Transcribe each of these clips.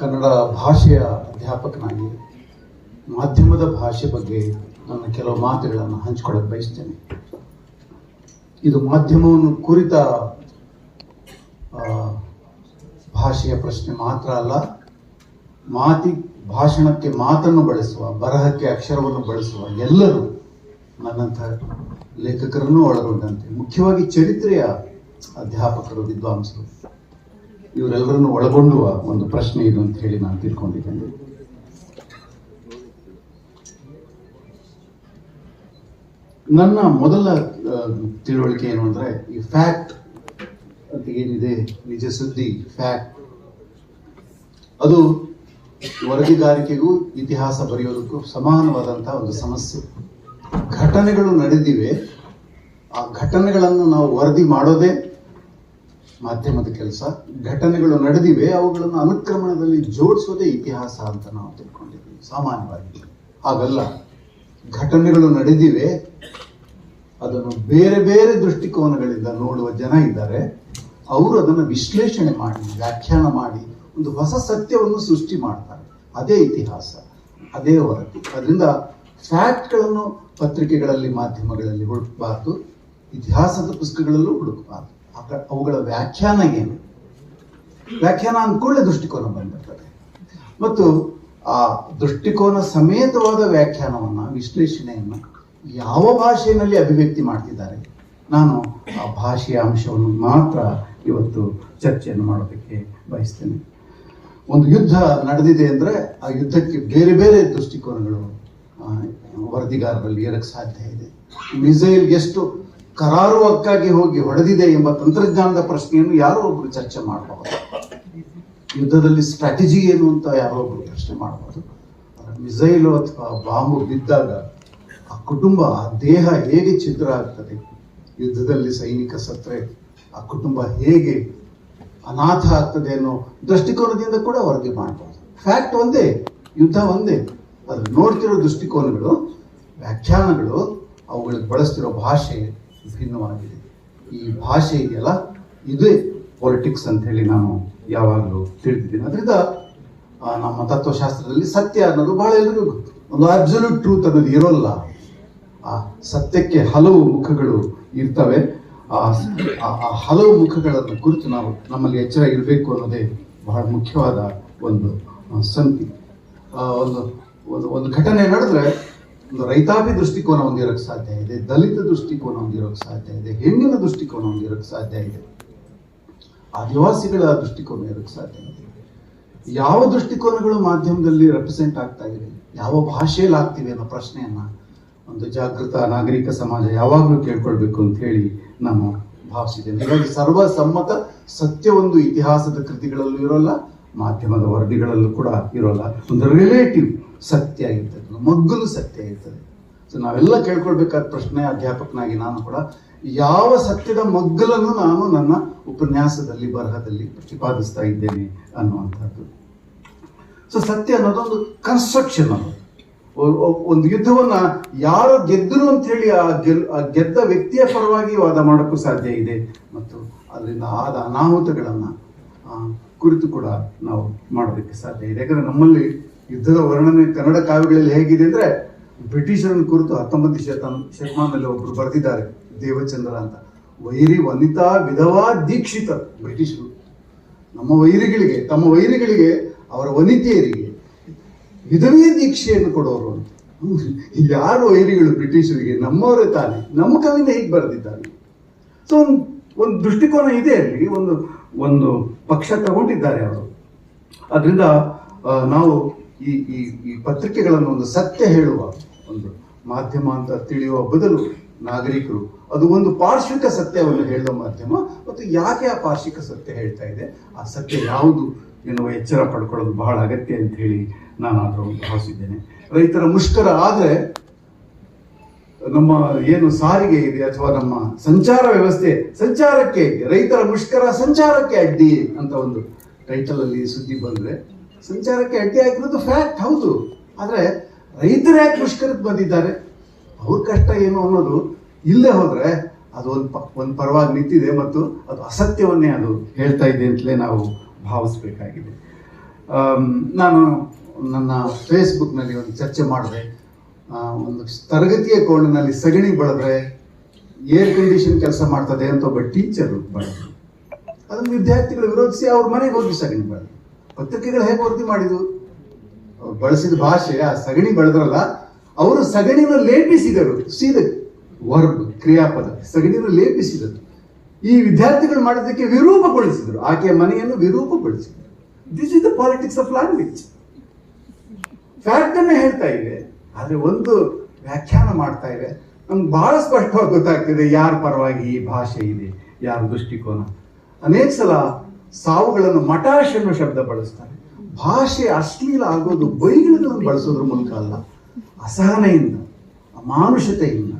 ಕನ್ನಡ ಭಾಷೆಯ ಅಧ್ಯಾಪಕನಾಗಿ ಮಾಧ್ಯಮದ ಭಾಷೆ ಬಗ್ಗೆ ನನ್ನ ಕೆಲವು ಮಾತುಗಳನ್ನು ಹಂಚಿಕೊಳ್ಳಕ್ಕೆ ಬಯಸ್ತೇನೆ. ಇದು ಮಾಧ್ಯಮವನ್ನು ಕುರಿತ ಭಾಷೆಯ ಪ್ರಶ್ನೆ ಮಾತ್ರ ಅಲ್ಲ, ಮಾತಿ, ಭಾಷಣಕ್ಕೆ ಮಾತನ್ನು ಬಳಸುವ, ಬರಹಕ್ಕೆ ಅಕ್ಷರವನ್ನು ಬಳಸುವ ಎಲ್ಲರೂ ನನ್ನಂಥ ಲೇಖಕರನ್ನು ಒಳಗೊಂಡಂತೆ, ಮುಖ್ಯವಾಗಿ ಚರಿತ್ರೆಯ ಅಧ್ಯಾಪಕರು, ವಿದ್ವಾಂಸರು. ಇವರೆಲ್ಲರನ್ನು ಒಳಗೊಂಡುವ ಒಂದು ಪ್ರಶ್ನೆ ಇದು ಅಂತ ಹೇಳಿ ನಾನು ತಿಳ್ಕೊಂಡಿದ್ದೇನೆ. ನನ್ನ ಮೊದಲ ತಿಳುವಳಿಕೆ ಏನು ಅಂದ್ರೆ, ಈ ಫ್ಯಾಕ್ಟ್ ಅಂತ ಏನಿದೆ, ನಿಜ ಸುದ್ದಿ ಫ್ಯಾಕ್ಟ್ ಅದು ವರದಿಗಾರಿಕೆಗೂ ಇತಿಹಾಸ ಬರೆಯೋದಕ್ಕೂ ಸಮಾನವಾದಂತಹ ಒಂದು ಸಮಸ್ಯೆ. ಘಟನೆಗಳು ನಡೆದಿವೆ. ಆ ಘಟನೆಗಳನ್ನು ನಾವು ವರದಿ ಮಾಡೋದೇ ಮಾಧ್ಯಮದ ಕೆಲಸ, ಘಟನೆಗಳು ನಡೆದಿವೆ, ಅವುಗಳನ್ನು ಅನುಕ್ರಮಣದಲ್ಲಿ ಜೋಡಿಸೋದೇ ಇತಿಹಾಸ ಅಂತ ನಾವು ತಿಳ್ಕೊಂಡಿದ್ದೀವಿ, ಸಾಮಾನ್ಯವಾಗಿ. ಹಾಗಲ್ಲ, ಘಟನೆಗಳು ನಡೆದಿವೆ, ಅದನ್ನು ಬೇರೆ ಬೇರೆ ದೃಷ್ಟಿಕೋನಗಳಿಂದ ನೋಡುವ ಜನ ಇದ್ದಾರೆ, ಅವರು ಅದನ್ನು ವಿಶ್ಲೇಷಣೆ ಮಾಡಿ, ವ್ಯಾಖ್ಯಾನ ಮಾಡಿ, ಒಂದು ಹೊಸ ಸತ್ಯವನ್ನು ಸೃಷ್ಟಿ ಮಾಡ್ತಾರೆ. ಅದೇ ಇತಿಹಾಸ, ಅದೇ ಹೊರತು ಅದರಿಂದ ಫ್ಯಾಕ್ಟ್ಗಳನ್ನು ಪತ್ರಿಕೆಗಳಲ್ಲಿ, ಮಾಧ್ಯಮಗಳಲ್ಲಿ ಹುಡುಕಬಾರ್ದು, ಇತಿಹಾಸದ ಪುಸ್ತಕಗಳಲ್ಲೂ ಹುಡುಕಬಾರ್ದು. ಅವುಗಳ ವ್ಯಾಖ್ಯಾನ ಏನು? ವ್ಯಾಖ್ಯಾನ ಅಂದ್ಕೊಳ್ಳೆ ದೃಷ್ಟಿಕೋನ ಬಂದಿರ್ತದೆ. ಮತ್ತು ಆ ದೃಷ್ಟಿಕೋನ ಸಮೇತವಾದ ವ್ಯಾಖ್ಯಾನವನ್ನ, ವಿಶ್ಲೇಷಣೆಯನ್ನು ಯಾವ ಭಾಷೆಯಲ್ಲಿ ಅಭಿವ್ಯಕ್ತಿ ಮಾಡ್ತಿದ್ದಾರೆ? ನಾನು ಆ ಭಾಷೆಯ ಅಂಶವನ್ನು ಮಾತ್ರ ಇವತ್ತು ಚರ್ಚೆಯನ್ನು ಮಾಡೋದಕ್ಕೆ ಬಯಸ್ತೇನೆ. ಒಂದು ಯುದ್ಧ ನಡೆದಿದೆ ಅಂದ್ರೆ ಆ ಯುದ್ಧಕ್ಕೆ ಬೇರೆ ಬೇರೆ ದೃಷ್ಟಿಕೋನಗಳು ವರದಿಗಾರರಲ್ಲಿ ಇರಕ್ಕೆ ಸಾಧ್ಯ ಇದೆ. ಮಿಸೈಲ್ ಎಷ್ಟು ಕರಾರುವಕ್ಕಾಗಿ ಹೋಗಿ ಹೊಡೆದಿದೆ ಎಂಬ ತಂತ್ರಜ್ಞಾನದ ಪ್ರಶ್ನೆಯನ್ನು ಯಾರೋ ಒಬ್ರು ಚರ್ಚೆ ಮಾಡಬಹುದು ಯುದ್ಧದಲ್ಲಿ ಸ್ಟ್ರಾಟಜಿ ಏನು ಅಂತ ಯಾರೋ ಒಬ್ರು ಪ್ರಶ್ನೆ ಮಾಡಬಹುದು ಮಿಸೈಲು ಅಥವಾ ಬಾಂಬು ಬಿದ್ದಾಗ ಆ ಕುಟುಂಬ, ಆ ದೇಹ ಹೇಗೆ ಛಿದ್ರ ಆಗ್ತದೆ? ಯುದ್ಧದಲ್ಲಿ ಸೈನಿಕ ಸತ್ರೆ, ಆ ಕುಟುಂಬ ಹೇಗೆ ಅನಾಥ ಆಗ್ತದೆ ಅನ್ನೋ ದೃಷ್ಟಿಕೋನದಿಂದ ಕೂಡ ವರದಿ ಮಾಡಬಹುದು ಫ್ಯಾಕ್ಟ್ ಒಂದೇ, ಯುದ್ಧ ಒಂದೇ. ಅದು ನೋಡ್ತಿರೋ ದೃಷ್ಟಿಕೋನಗಳು, ವ್ಯಾಖ್ಯಾನಗಳು, ಅವುಗಳಿಗೆ ಬಳಸ್ತಿರೋ ಭಾಷೆ ಭಿನ್ನವಾಗಿದೆ ಈ ಭಾಷೆ ಇದೆಯಲ್ಲ ಇದೇ ಪೊಲಿಟಿಕ್ಸ್ ಅಂತ ಹೇಳಿ ನಾನು ಯಾವಾಗಲೂ ತಿಳಿದಿದ್ದೀನಿ. ಅದರಿಂದ ನಮ್ಮ ತತ್ವಶಾಸ್ತ್ರದಲ್ಲಿ ಸತ್ಯ ಅನ್ನೋದು ಬಹಳ ಎಲ್ಲರಿಗೂ ಗೊತ್ತು. ಒಂದು ಅಬ್ಸಲ್ಯೂಟ್ ಟ್ರೂತ್ ಅನ್ನೋದು ಇರೋಲ್ಲ. ಆ ಸತ್ಯಕ್ಕೆ ಹಲವು ಮುಖಗಳು ಇರ್ತವೆ. ಆ ಹಲವು ಮುಖಗಳನ್ನು ಕುರಿತು ನಾವು ನಮ್ಮಲ್ಲಿ ಎಚ್ಚರ ಇರಬೇಕು ಅನ್ನೋದೇ ಬಹಳ ಮುಖ್ಯವಾದ ಒಂದು ಸಂತಿ ಒಂದು ಒಂದು ಒಂದು ಘಟನೆ ನಡೆದ್ರೆ ಒಂದು ರೈತಾಪಿ ದೃಷ್ಟಿಕೋನ ಹೊಂದಿರೋಕ್ಕೆ ಸಾಧ್ಯ ಇದೆ, ದಲಿತ ದೃಷ್ಟಿಕೋನ ಹೊಂದಿರೋಕ್ಕೆ ಸಾಧ್ಯ ಇದೆ, ಹೆಣ್ಣಿನ ದೃಷ್ಟಿಕೋನ ಹೊಂದಿರೋಕ್ಕೆ ಸಾಧ್ಯ ಇದೆ. ಆದಿವಾಸಿಗಳ ದೃಷ್ಟಿಕೋನ ಇರೋಕ್ಕೆ ಸಾಧ್ಯ ಇದೆ. ಯಾವ ದೃಷ್ಟಿಕೋನಗಳು ಮಾಧ್ಯಮದಲ್ಲಿ ರೆಪ್ರೆಸೆಂಟ್ ಆಗ್ತಾ ಇವೆ, ಯಾವ ಭಾಷೆಯಲ್ಲಿ ಆಗ್ತಿವೆ ಅನ್ನೋ ಪ್ರಶ್ನೆಯನ್ನ ಒಂದು ಜಾಗೃತ ನಾಗರಿಕ ಸಮಾಜ ಯಾವಾಗಲೂ ಕೇಳ್ಕೊಳ್ಬೇಕು ಅಂತ ಹೇಳಿ ನಾನು ಭಾವಿಸಿದ್ದೇನೆ ಹೀಗಾಗಿ ಸರ್ವಸಮ್ಮತ ಸತ್ಯ ಒಂದು ಇತಿಹಾಸದ ಕೃತಿಗಳಲ್ಲೂ ಇರೋಲ್ಲ, ಮಾಧ್ಯಮದ ವರದಿಗಳಲ್ಲೂ ಕೂಡ ಇರೋಲ್ಲ. ಒಂದು ರಿಲೇಟಿವ್ ಸತ್ಯ ಇರ್ತದೆ. ಮಗ್ಗಲು ಸತ್ಯ ಇರ್ತದೆ ಸೊ ನಾವೆಲ್ಲ ಕೇಳ್ಕೊಳ್ಬೇಕಾದ ಪ್ರಶ್ನೆ ಅಧ್ಯಾಪಕನಾಗಿ ನಾನು ಕೂಡ ಯಾವ ಸತ್ಯದ ಮಗ್ಗಲನ್ನು ನಾನು ನನ್ನ ಉಪನ್ಯಾಸದಲ್ಲಿ, ಬರಹದಲ್ಲಿ ಪ್ರತಿಪಾದಿಸ್ತಾ ಇದ್ದೇನೆ ಅನ್ನುವಂಥದ್ದು. ಸೊ ಸತ್ಯ ಅನ್ನೋದೊಂದು ಕನ್ಸ್ಟ್ರಕ್ಷನ್ ಒ- ಒಂದು ಯುದ್ಧವನ್ನ ಯಾರು ಗೆದ್ದರು ಅಂತ ಹೇಳಿ ಆ ಗೆಲ್- ಆ ಗೆದ್ದ ವ್ಯಕ್ತಿಯ ಪರವಾಗಿ ವಾದ ಮಾಡೋಕ್ಕೂ ಸಾಧ್ಯ ಇದೆ. ಮತ್ತು ಅದರಿಂದ ಆದ ಅನಾಹುತಗಳನ್ನು ಕುರಿತು ಕೂಡ ನಾವು ಮಾಡೋದಕ್ಕೆ ಸಾಧ್ಯ ಇದೆ. ಯಾಕಂದ್ರೆ ನಮ್ಮಲ್ಲಿ ಯುದ್ಧದ ವರ್ಣನೆ ಕನ್ನಡ ಕಾವ್ಯಗಳಲ್ಲಿ ಹೇಗಿದೆ ಅಂದ್ರೆ ಬ್ರಿಟಿಷರನ್ನು ಕುರಿತು ಹತ್ತೊಂಬತ್ತು ಶತ, ಶತಮಾನದಲ್ಲಿ ಒಬ್ರು ಬರೆದಿದ್ದಾರೆ, ದೇವಚಂದ್ರ ಅಂತ. ವೈರಿ ವನಿತಾ ವಿಧವಾ ದೀಕ್ಷಿತ, ಬ್ರಿಟಿಷರು. ನಮ್ಮ ವೈರಿಗಳಿಗೆ, ತಮ್ಮ ವೈರಿಗಳಿಗೆ, ಅವರ ವನಿತೆಯರಿಗೆ ವಿಧವೇ ದೀಕ್ಷೆಯನ್ನು ಕೊಡೋರು ಅಂತ. ಯಾರು ವೈರಿಗಳು ಬ್ರಿಟಿಷರಿಗೆ? ನಮ್ಮವರೇ ತಾನೆ. ನಮ್ಮ ಕವಿಯಿಂದ ಹೀಗೆ ಬರೆದಿದ್ದಾನೆ ಸೊ ಒಂದು ಒಂದು ದೃಷ್ಟಿಕೋನ ಇದೆ ಅಲ್ಲಿ. ಒಂದು ಒಂದು ಪಕ್ಷ ತಗೊಂಡಿದ್ದಾರೆ ಅವರು. ಅದರಿಂದ ನಾವು ಈ ಈ ಈ ಪತ್ರಿಕೆಗಳನ್ನು ಒಂದು ಸತ್ಯ ಹೇಳುವ ಒಂದು ಮಾಧ್ಯಮ ಅಂತ ತಿಳಿಯುವ ಬದಲು ನಾಗರಿಕರು, ಅದು ಒಂದು ಪಾರ್ಶ್ವಿಕ ಸತ್ಯವನ್ನು ಹೇಳುವ ಮಾಧ್ಯಮ, ಮತ್ತು ಯಾಕೆ ಆ ಪಾರ್ಶ್ವಿಕ ಸತ್ಯ ಹೇಳ್ತಾ ಇದೆ? ಆ ಸತ್ಯ ಯಾವುದು ಎನ್ನುವ ಎಚ್ಚರ ಪಡ್ಕೊಳ್ಳೋದು ಬಹಳ ಅಗತ್ಯ ಅಂತ ಹೇಳಿ ನಾನು ಅದರ ಭಾವಿಸಿದ್ದೇನೆ. ರೈತರ ಮುಷ್ಕರ ಆದರೆ ನಮ್ಮ ಏನು ಸಾರಿಗೆ ಇದೆ ಅಥವಾ ನಮ್ಮ ಸಂಚಾರ ವ್ಯವಸ್ಥೆ ಸಂಚಾರಕ್ಕೆ ರೈತರ ಮುಷ್ಕರ ಸಂಚಾರಕ್ಕೆ ಅಡ್ಡಿ ಅಂತ ಒಂದು ಟೈಟಲ್ ಸುದ್ದಿ ಬಂದ್ರೆ ಸಂಚಾರಕ್ಕೆ ಅಡ್ಡಿ ಆಗಿರೋದು ಫ್ಯಾಕ್ಟ್ ಹೌದು. ಆದರೆ ರೈತರೇ ಮುಷ್ಕರಕ್ಕೆ ಬಂದಿದ್ದಾರೆ. ಅವ್ರ ಕಷ್ಟ ಏನು ಅನ್ನೋದು ಇಲ್ಲೇ ಹೋದರೆ ಅದು ಒಂದು ಪ, ಒಂದು ಪರವಾಗಿ ನಿಂತಿದೆ ಮತ್ತು ಅದು ಅಸತ್ಯವನ್ನೇ ಅದು ಹೇಳ್ತಾ ಇದೆ ಅಂತಲೇ ನಾವು ಭಾವಿಸ್ಬೇಕಾಗಿದೆ. ನಾನು ನನ್ನ ಫೇಸ್ಬುಕ್ನಲ್ಲಿ ಒಂದು ಚರ್ಚೆ ಮಾಡಿದೆ. ಒಂದು ತರಗತಿಯ ಕೋಣೆಯಲ್ಲಿ ಸಗಣಿ ಬೆಳೆದ್ರೆ ಏರ್ ಕಂಡೀಷನ್ ಕೆಲಸ ಮಾಡ್ತದೆ ಅಂತ ಒಬ್ಬ ಟೀಚರ್ ಬಳದ್ರು ಅದನ್ನು ವಿದ್ಯಾರ್ಥಿಗಳು ವಿರೋಧಿಸಿ ಅವ್ರ ಮನೆಗೆ ಹೋಗಿ ಸಗಣಿ ಬೆಳೆದ್ರು. ಪತ್ರಿಕೆಗಳು ಹೇಗೆ ವರದಿ ಮಾಡಿದ್ರು ಬಳಸಿದ ಭಾಷೆ, ಆ ಸಗಣಿ ಬೆಳೆದ್ರಲ್ಲ, ಅವರು ಸಗಣಿನ ಲೇಪಿಸಿದರು. ಸೀದ ವರ್ಬ್, ಕ್ರಿಯಾಪದ, ಸಗಣಿನ ಲೇಪಿಸಿದರು. ಈ ವಿದ್ಯಾರ್ಥಿಗಳು ಮಾಡಿದ್ದಕ್ಕೆ ವಿರೂಪಗೊಳಿಸಿದರು. ಆಕೆಯ ಮನೆಯನ್ನು ವಿರೂಪಗೊಳಿಸಿದರು. This is the politics of language fact ಅನ್ನ ಹೇಳ್ತಾ ಇದೆ. ಆದ್ರೆ ಒಂದು ವ್ಯಾಖ್ಯಾನ ಮಾಡ್ತಾ ಇದೆ. ನಮ್ಗೆ ಬಹಳ ಸ್ಪಷ್ಟವಾಗಿ ಗೊತ್ತಾಗ್ತಿದೆ, ಯಾರ ಪರವಾಗಿ ಈ ಭಾಷೆ ಇದೆ, ಯಾರ ದೃಷ್ಟಿಕೋನ. ಅನೇಕ ಸಲ ಸಾವುಗಳನ್ನು ಮಟಾಶ್ ಅನ್ನೋ ಶಬ್ದ ಬಳಸ್ತಾರೆ. ಭಾಷೆ ಅಶ್ಲೀಲ ಆಗೋದು ಬೈಗಳನ್ನು ಬಳಸೋದ್ರ ಮೂಲಕ ಅಲ್ಲ. ಅಸಹನೆಯಿಂದ, ಅಮಾನುಷತೆಯಿಂದ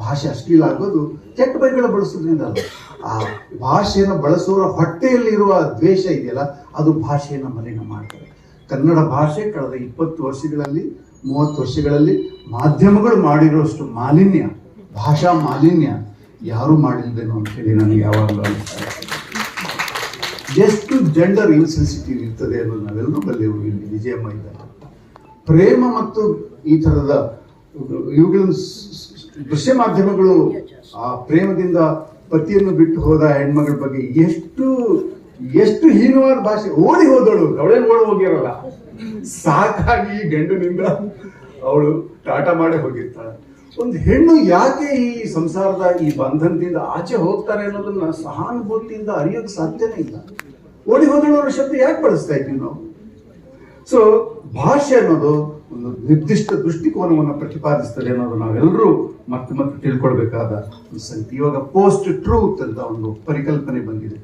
ಭಾಷೆ ಅಶ್ಲೀಲ ಆಗೋದು ಕೆಟ್ಟ ಬೈಗಳ ಬಳಸೋದ್ರಿಂದ ಅಲ್ಲ. ಆ ಭಾಷೆಯನ್ನು ಬಳಸೋರ ಹೊಟ್ಟೆಯಲ್ಲಿರುವ ದ್ವೇಷ ಇದೆಯಲ್ಲ, ಅದು ಭಾಷೆಯನ್ನು ಮಲಿನ ಮಾಡ್ತಾರೆ ಕನ್ನಡ ಭಾಷೆ ಕಳೆದ ಇಪ್ಪತ್ತು ವರ್ಷಗಳಲ್ಲಿ, ಮೂವತ್ತು ವರ್ಷಗಳಲ್ಲಿ ಮಾಧ್ಯಮಗಳು ಮಾಡಿರುವಷ್ಟು ಮಾಲಿನ್ಯ, ಭಾಷಾ ಮಾಲಿನ್ಯ ಯಾರೂ ಮಾಡಿಲ್ದೇನೋ ಅಂತ ಹೇಳಿ ನನಗೆ ಯಾವಾಗಲೂ ಅನಿಸ್ತಾ ಇದೆ. ಎಷ್ಟು ಜೆಂಡರ್ ಇನ್ಸೆನ್ಸಿಟಿವ್ ಇರ್ತದೆ ಅನ್ನೋದು ನಾವೆಲ್ಲರೂ ಬಲ್ಲೆವು ಇಲ್ಲಿ ವಿಜಯಮ್ಮ ಇದ್ದಾರೆ. ಪ್ರೇಮ ಮತ್ತು ಈ ಥರದ, ಇವುಗಳನ್ನು ದೃಶ್ಯ ಮಾಧ್ಯಮಗಳು ಆ ಪ್ರೇಮದಿಂದ ಪತಿಯನ್ನು ಬಿಟ್ಟು ಹೋದ ಹೆಣ್ಮಗಳ ಬಗ್ಗೆ ಎಷ್ಟು ಎಷ್ಟು ಹೀನವಾದ ಭಾಷೆ. ಓಡಿ ಹೋದಳು. ಅವಳೇನು ಓಡಿ ಹೋಗಿರಲ್ಲ. ಸಾಕಾಗಿ ಗಂಡನಿಂದ ಅವಳು ಟಾಟಾ ಮಾಡೇ ಹೋಗಿರ್ತಾಳೆ. ಒಂದು ಹೆಣ್ಣು ಯಾಕೆ ಈ ಸಂಸಾರದ ಈ ಬಂಧನದಿಂದ ಆಚೆ ಹೋಗ್ತಾರೆ ಅನ್ನೋದನ್ನ ಸಹಾನುಭೂತಿಯಿಂದ ಅರಿಯೋಕೆ ಸಾಧ್ಯನೇ ಇಲ್ಲ. ಓಡಿ ಹೋದಳು ಶಬ್ದ ಯಾಕೆ ಬಳಸ್ತಾ ಇದ್ದೀವಿ ನಾವು? ಸೊ ಭಾಷೆ ಅನ್ನೋದು ಒಂದು ನಿರ್ದಿಷ್ಟ ದೃಷ್ಟಿಕೋನವನ್ನು ಪ್ರತಿಪಾದಿಸ್ತದೆ ಅನ್ನೋದು ನಾವೆಲ್ಲರೂ ಮತ್ತೆ ಮತ್ತೆ ತಿಳ್ಕೊಳ್ಬೇಕಾದ ಒಂದು ಸಂಗತಿ. ಇವಾಗ ಪೋಸ್ಟ್ ಟ್ರೂತ್ ಅಂತ ಒಂದು ಪರಿಕಲ್ಪನೆ ಬಂದಿದೆ.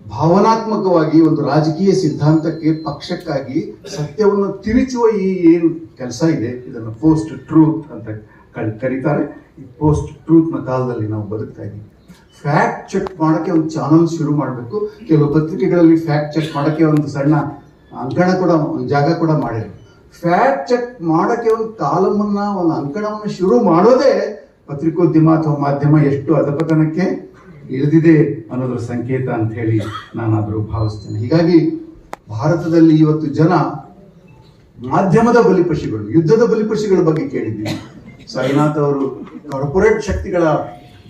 ಭಾವನಾತ್ಮಕವಾಗಿ ಒಂದು ರಾಜಕೀಯ ಸಿದ್ಧಾಂತಕ್ಕೆ ಪಕ್ಷಕ್ಕಾಗಿ ಸತ್ಯವನ್ನು ತಿರುಚುವ ಈ ಏನು ಕೆಲಸ ಇದೆ, ಇದನ್ನು ಪೋಸ್ಟ್ ಟ್ರೂತ್ ಅಂತ ಕರೀತಾರೆ. ಪೋಸ್ಟ್ ಟ್ರೂತ್ನ ಕಾಲದಲ್ಲಿ ನಾವು ಬದುಕ್ತಾ ಇದ್ದೀವಿ. ಫ್ಯಾಕ್ಟ್ ಚೆಕ್ ಮಾಡೋಕ್ಕೆ ಒಂದು ಚಾನಲ್ ಶುರು ಮಾಡಬೇಕು. ಕೆಲವು ಪತ್ರಿಕೆಗಳಲ್ಲಿ ಫ್ಯಾಕ್ಟ್ ಚೆಕ್ ಮಾಡೋಕ್ಕೆ ಒಂದು ಸಣ್ಣ ಅಂಕಣ ಕೂಡ, ಒಂದು ಜಾಗ ಕೂಡ ಮಾಡಿದ್ರು. ಫ್ಯಾಕ್ಟ್ ಚೆಕ್ ಮಾಡೋಕ್ಕೆ ಒಂದು ಕಾಲಮನ್ನ, ಒಂದು ಅಂಕಣವನ್ನು ಶುರು ಮಾಡೋದೇ ಪತ್ರಿಕೋದ್ಯಮ ಅಥವಾ ಮಾಧ್ಯಮ ಎಷ್ಟು ಅಧಪತನಕ್ಕೆ ಇಳಿದಿದೆ ಅನ್ನೋದ್ರ ಸಂಕೇತ ಅಂತ ಹೇಳಿ ನಾನಾದರೂ ಭಾವಿಸ್ತೇನೆ. ಹೀಗಾಗಿ ಭಾರತದಲ್ಲಿ ಇವತ್ತು ಜನ ಮಾಧ್ಯಮದ ಬಲಿಪಶುಗಳು, ಯುದ್ಧದ ಬಲಿಪಶುಗಳ ಬಗ್ಗೆ ಕೇಳಿದ್ದೀವಿ ಸಾಯಿನಾಥ್ ಅವರು ಕಾರ್ಪೊರೇಟ್ ಶಕ್ತಿಗಳ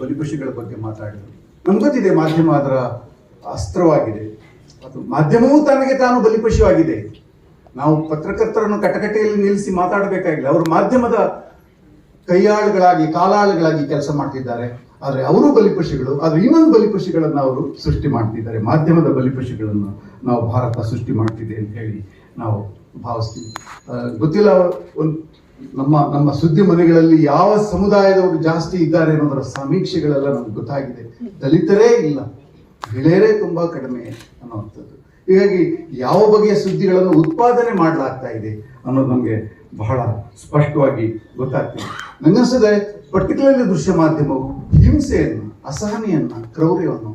ಬಲಿಪಶುಗಳ ಬಗ್ಗೆ ಮಾತಾಡಿದರು. ನಮ್ಗೆ ಮಾಧ್ಯಮ ಅದರ ಅಸ್ತ್ರವಾಗಿದೆ. ಅದು ಮಾಧ್ಯಮವೂ ತನಗೆ ತಾನು ಬಲಿಪಶುವಾಗಿದೆ. ನಾವು ಪತ್ರಕರ್ತರನ್ನು ಕಟಕಟೆಯಲ್ಲಿ ನಿಲ್ಲಿಸಿ ಮಾತಾಡಬೇಕಾಗಿಲ್ಲ. ಅವರು ಮಾಧ್ಯಮದ ಕೈಯಾಳುಗಳಾಗಿ, ಕಾಲಾಳುಗಳಾಗಿ ಕೆಲಸ ಮಾಡ್ತಿದ್ದಾರೆ. ಆದರೆ ಅವರು ಬಲಿಪಶುಗಳು, ಆದರೆ ಇನ್ನೊಂದು ಬಲಿಪಶುಗಳನ್ನು ಅವರು ಸೃಷ್ಟಿ ಮಾಡ್ತಿದ್ದಾರೆ. ಮಾಧ್ಯಮದ ಬಲಿಪಶುಗಳನ್ನು ನಾವು ಭಾರತ ಸೃಷ್ಟಿ ಮಾಡ್ತಿದೆ ಅಂತ ಹೇಳಿ ನಾವು ಭಾವಿಸ್ತೀವಿ. ಗೊತ್ತಿಲ್ಲ, ಒಂದು ನಮ್ಮ ನಮ್ಮ ಸುದ್ದಿ ಮನೆಗಳಲ್ಲಿ ಯಾವ ಸಮುದಾಯದವರು ಜಾಸ್ತಿ ಇದ್ದಾರೆ ಅನ್ನೋದರ ಸಮೀಕ್ಷೆಗಳೆಲ್ಲ ನಮ್ಗೆ ಗೊತ್ತಾಗಿದೆ. ದಲಿತರೇ ಇಲ್ಲ ಮಹಿಳೆಯರೇ ತುಂಬಾ ಕಡಿಮೆ ಅನ್ನುವಂಥದ್ದು. ಹೀಗಾಗಿ ಯಾವ ಬಗೆಯ ಸುದ್ದಿಗಳನ್ನು ಉತ್ಪಾದನೆ ಮಾಡಲಾಗ್ತಾ ಇದೆ ಅನ್ನೋದು ನಮಗೆ ಬಹಳ ಸ್ಪಷ್ಟವಾಗಿ ಗೊತ್ತಾಗ್ತಿದೆ. ನನಗನ್ಸದೆ ಪರ್ಟಿಕ್ಯುಲರ್ಲಿ ದೃಶ್ಯ ಮಾಧ್ಯಮವು ಹಿಂಸೆಯನ್ನು, ಅಸಹನೆಯನ್ನ, ಕ್ರೌರ್ಯವನ್ನು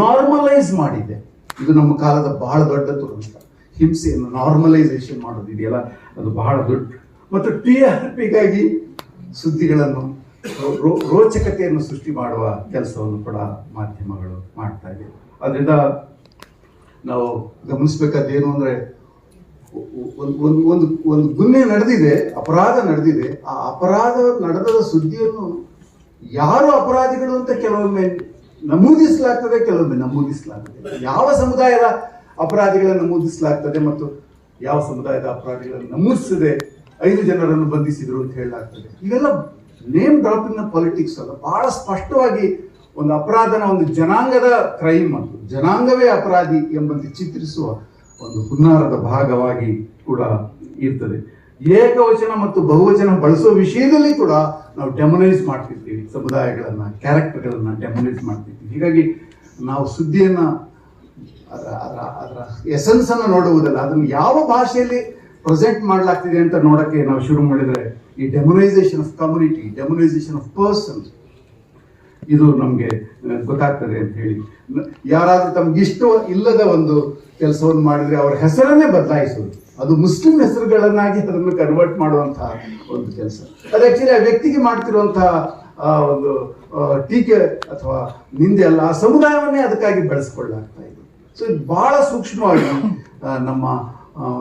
ನಾರ್ಮಲೈಸ್ ಮಾಡಿದೆ. ಇದು ನಮ್ಮ ಕಾಲದ ಬಹಳ ದೊಡ್ಡ ದುರಂತ. ಹಿಂಸೆಯನ್ನು ನಾರ್ಮಲೈಸೇಷನ್ ಮಾಡೋದಿದೆಯಲ್ಲ, ಅದು ಬಹಳ ದೊಡ್ಡ ಮತ್ತು ಟಿ ಆರ್ ಪಿಗಾಗಿ ಸುದ್ದಿಗಳನ್ನು ರೋಚಕತೆಯನ್ನು ಸೃಷ್ಟಿ ಮಾಡುವ ಕೆಲಸವನ್ನು ಕೂಡ ಮಾಧ್ಯಮಗಳು ಮಾಡ್ತಾ ಇದೆ ಅದರಿಂದ ನಾವು ಗಮನಿಸಬೇಕಾದ್ದೇನು ಅಂದ್ರೆ, ಒಂದು ಒಂದು ಒಂದು ಒಂದು ಗುನ್ನೆ ನಡೆದಿದೆ, ಅಪರಾಧ ನಡೆದಿದೆ. ಆ ಅಪರಾಧ ನಡೆದ ಸುದ್ದಿಯನ್ನು ಯಾರು ಅಪರಾಧಿಗಳು ಅಂತ ಕೆಲವೊಮ್ಮೆ ನಮೂದಿಸಲಾಗ್ತದೆ ಕೆಲವೊಮ್ಮೆ ನಮೂದಿಸಲಾಗ್ತದೆ. ಯಾವ ಸಮುದಾಯದ ಅಪರಾಧಿಗಳನ್ನು ನಮೂದಿಸಲಾಗ್ತದೆ ಮತ್ತು ಯಾವ ಸಮುದಾಯದ ಅಪರಾಧಿಗಳನ್ನು ನಮೂದಿಸದೆ ಐದು ಜನರನ್ನು ಬಂಧಿಸಿದರು ಅಂತ ಹೇಳಲಾಗ್ತದೆ. ಇವೆಲ್ಲ ನೇಮ್ ಡ್ರಾಪಿಂಗ್ನ ಪಾಲಿಟಿಕ್ಸ್ ಅಲ್ಲ. ಬಹಳ ಸ್ಪಷ್ಟವಾಗಿ ಒಂದು ಅಪರಾಧನ ಒಂದು ಜನಾಂಗದ ಕ್ರೈಮ್ ಅದು. ಜನಾಂಗವೇ ಅಪರಾಧಿ ಎಂಬಂತೆ ಚಿತ್ರಿಸುವ ಒಂದು ಹುನ್ನಾರದ ಭಾಗವಾಗಿ ಕೂಡ ಇರ್ತದೆ. ಏಕವಚನ ಮತ್ತು ಬಹುವಚನ ಬಳಸೋ ವಿಷಯದಲ್ಲಿ ಕೂಡ ನಾವು ಡೆಮೊನೈಸ್ ಮಾಡ್ತಿರ್ತೀವಿ. ಸಮುದಾಯಗಳನ್ನ ಕ್ಯಾರೆಕ್ಟರ್ಗಳನ್ನ ಡೆಮೊನೈಸ್ ಮಾಡ್ತಿರ್ತೀವಿ. ಹೀಗಾಗಿ ನಾವು ಸುದ್ದಿಯನ್ನ, ಅದರ ಅದರ ಅದರ ಎಸೆನ್ಸ್ ಅನ್ನು ನೋಡುವುದಲ್ಲ. ಅದನ್ನು ಯಾವ ಭಾಷೆಯಲ್ಲಿ ಪ್ರೆಸೆಂಟ್ ಮಾಡಲಾಗ್ತಿದೆ ಅಂತ ನೋಡಕ್ಕೆ ನಾವು ಶುರು ಮಾಡಿದ್ರೆ ಈ demonisation of community demonisation of person ಇದು ನಮಗೆ ಗೊತ್ತಾಗ್ತದೆ ಅಂತ ಹೇಳಿ. ಯಾರಾದರೂ ತಮ್ಗೆ ಇಷ್ಟ ಇಲ್ಲದ ಒಂದು ಕೆಲಸವನ್ನು ಮಾಡಿದ್ರೆ ಅವರ ಹೆಸರನ್ನೇ ಬದಲಾಯಿಸೋದು. ಅದು ಮುಸ್ಲಿಂ ಹೆಸರುಗಳನ್ನಾಗಿ ಅದನ್ನು ಕನ್ವರ್ಟ್ ಮಾಡುವಂತಹ ಒಂದು ಕೆಲಸ. ಅದು ಆ್ಯಕ್ಚುಲಿ ಆ ವ್ಯಕ್ತಿಗೆ ಮಾಡ್ತಿರುವಂತಹ ಒಂದು ಟೀಕೆ ಅಥವಾ ನಿಂದೆ ಅಲ್ಲ, ಆ ಸಮುದಾಯವನ್ನೇ ಅದಕ್ಕಾಗಿ ಬೆಳೆಸ್ಕೊಳ್ಳಾಗ್ತಾ ಇದೆ. ಸೊ ಇದು ಬಹಳ ಸೂಕ್ಷ್ಮವಾಗಿ ನಮ್ಮ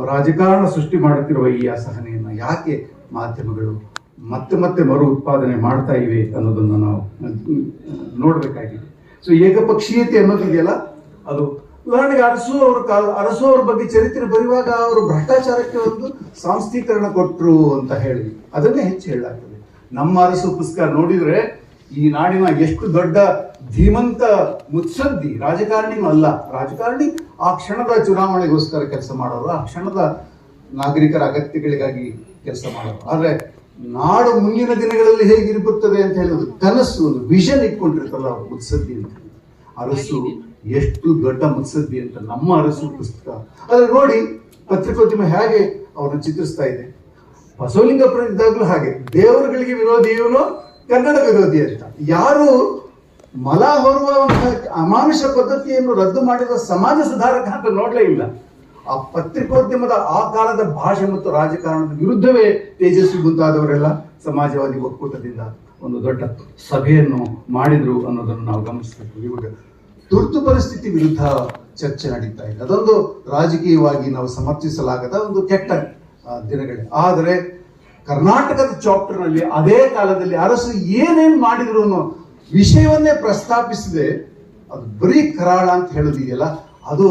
ರಾಜಕಾರಣ ಸೃಷ್ಟಿ ಮಾಡುತ್ತಿರುವ ಈ ಅಸಹನೆಯನ್ನು ಯಾಕೆ ಮಾಧ್ಯಮಗಳು ಮತ್ತೆ ಮತ್ತೆ ಮರು ಉತ್ಪಾದನೆ ಮಾಡ್ತಾ ಇವೆ ಅನ್ನೋದನ್ನು ನಾವು ನೋಡಬೇಕಾಗಿದೆ. ಸೊ ಏಕಪಕ್ಷೀಯತೆ ಅನ್ನೋದಿದೆಯಲ್ಲ ಅದು ಉದಾಹರಣೆಗೆ ಅರಸು ಅವ್ರ ಕಾಲ ಅರಸು ಅವ್ರ ಬಗ್ಗೆ ಚರಿತ್ರೆ ಬರೆಯುವಾಗ ಅವರು ಭ್ರಷ್ಟಾಚಾರಕ್ಕೆ ಒಂದು ಸಾಂಸ್ಥೀಕರಣ ಕೊಟ್ಟರು ಅಂತ ಹೇಳಿ. ಅದನ್ನೇ ಹೆಚ್ಚು ಹೇಳಲಾಗ್ತದೆ. ನಮ್ಮ ಅರಸು ಪುಸ್ತಕ ನೋಡಿದ್ರೆ ಈ ನಾಡಿನ ಎಷ್ಟು ದೊಡ್ಡ ಧೀಮಂತ ಮುತ್ಸದ್ದಿ ರಾಜಕಾರಣಿನೂ ಅಲ್ಲ. ರಾಜಕಾರಣಿ ಆ ಕ್ಷಣದ ಚುನಾವಣೆಗೋಸ್ಕರ ಕೆಲಸ ಮಾಡೋರು, ಆ ಕ್ಷಣದ ನಾಗರಿಕರ ಅಗತ್ಯಗಳಿಗಾಗಿ ಕೆಲಸ ಮಾಡೋರು. ಆದರೆ ನಾಡು ಮುಂದಿನ ದಿನಗಳಲ್ಲಿ ಹೇಗಿರುತ್ತದೆ ಅಂತ ಹೇಳೋದು ಕನಸು, ಒಂದು ವಿಷನ್ ಇಟ್ಕೊಂಡಿರ್ತಲ್ಲ ಮುತ್ಸದ್ದಿ ಅಂತ. ಅರಸು ಎಷ್ಟು ದೊಡ್ಡ ಮುತ್ಸದ್ದಿ ಅಂತ ನಮ್ಮ ಅರಸು ಪುಸ್ತಕ. ಅದ್ರ ನೋಡಿ ಪತ್ರಿಕೋದ್ಯಮ ಹೇಗೆ ಅವರು ಚಿತ್ರಿಸ್ತಾ ಇದೆ. ಬಸವಲಿಂಗಪುರ ಇದ್ದಾಗಲೂ ಹಾಗೆ. ದೇವರುಗಳಿಗೆ ವಿರೋಧಿ ಇವನು ಕನ್ನಡ ವಿರೋಧಿ ಅಂತ. ಯಾರು ಮಲ ಹೊರುವ ಅಮಾನುಷ ಪದ್ಧತಿಯನ್ನು ರದ್ದು ಮಾಡಿದ ಸಮಾಜ ಸುಧಾರಕ ಅಂತ ನೋಡಲೇ ಇಲ್ಲ. ಆ ಪತ್ರಿಕೋದ್ಯಮದ ಆ ಕಾಲದ ಭಾಷೆ ಮತ್ತು ರಾಜಕಾರಣದ ವಿರುದ್ಧವೇ ತೇಜಸ್ವಿ ಮುಂತಾದವರೆಲ್ಲ ಸಮಾಜವಾದಿ ಒಕ್ಕೂಟದಿಂದ ಒಂದು ದೊಡ್ಡ ಸಭೆಯನ್ನು ಮಾಡಿದ್ರು ಅನ್ನೋದನ್ನು ನಾವು ಗಮನಿಸಬೇಕು. ಇವಾಗ ತುರ್ತು ಪರಿಸ್ಥಿತಿ ವಿರುದ್ಧ ಚರ್ಚೆ ನಡೀತಾ ಇದೆ. ಅದೊಂದು ರಾಜಕೀಯವಾಗಿ ನಾವು ಸಮರ್ಥಿಸಲಾಗದ ಒಂದು ಕೆಟ್ಟ ದಿನಗಳೇ ಆದರೆ ಕರ್ನಾಟಕದ ಚಾಪ್ಟರ್ನಲ್ಲಿ ಅದೇ ಕಾಲದಲ್ಲಿ ಅರಸು ಏನೇನು ಮಾಡಿದ್ರು ಅನ್ನೋ ವಿಷಯವನ್ನೇ ಪ್ರಸ್ತಾಪಿಸಿದೆ. ಅದು ಬರೀ ಕರಾಳ ಅಂತ ಹೇಳೋದಿದೆಯಲ್ಲ, ಅದು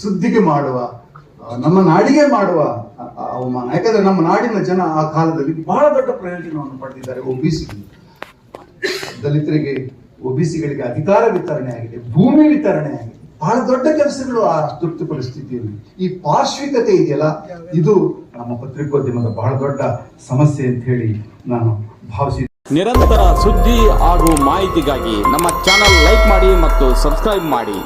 ಸುದ್ದಿಗೆ ಮಾಡುವ ನಮ್ಮ ನಾಡಿಗೆ ಮಾಡುವ ಅವಮಾನ. ಯಾಕಂದ್ರೆ ನಮ್ಮ ನಾಡಿನ ಜನ ಆ ಕಾಲದಲ್ಲಿ ಬಹಳ ದೊಡ್ಡ ಪ್ರಯೋಜನವನ್ನು ಪಡೆದಿದ್ದಾರೆ ಒಬಿಸಿ ದಲಿತರಿಗೆ ಒಬಿಸಿಗಳಿಗೆ ಅಧಿಕಾರ ವಿತರಣೆ ಆಗಿದೆ, ಭೂಮಿ ವಿತರಣೆ ಆಗಿದೆ. ಬಹಳ ದೊಡ್ಡ ಕೆಲಸಗಳು ಆ ತುರ್ತು ಪರಿಸ್ಥಿತಿಯಲ್ಲಿ. ಈ ಪಾರ್ಶ್ವಿಕತೆ ಇದೆಯಲ್ಲ, ಇದು ನಮ್ಮ ಪತ್ರಿಕೋದ್ಯಮದ ಬಹಳ ದೊಡ್ಡ ಸಮಸ್ಯೆ ಅಂತ ಹೇಳಿ ನಾನು ಭಾವಿಸಿ ನಿರಂತರ ಸುದ್ದಿ ಹಾಗೂ ಮಾಹಿತಿಗಾಗಿ ನಮ್ಮ ಚಾನಲ್ ಲೈಕ್ ಮಾಡಿ ಮತ್ತು ಸಬ್ಸ್ಕ್ರೈಬ್ ಮಾಡಿ.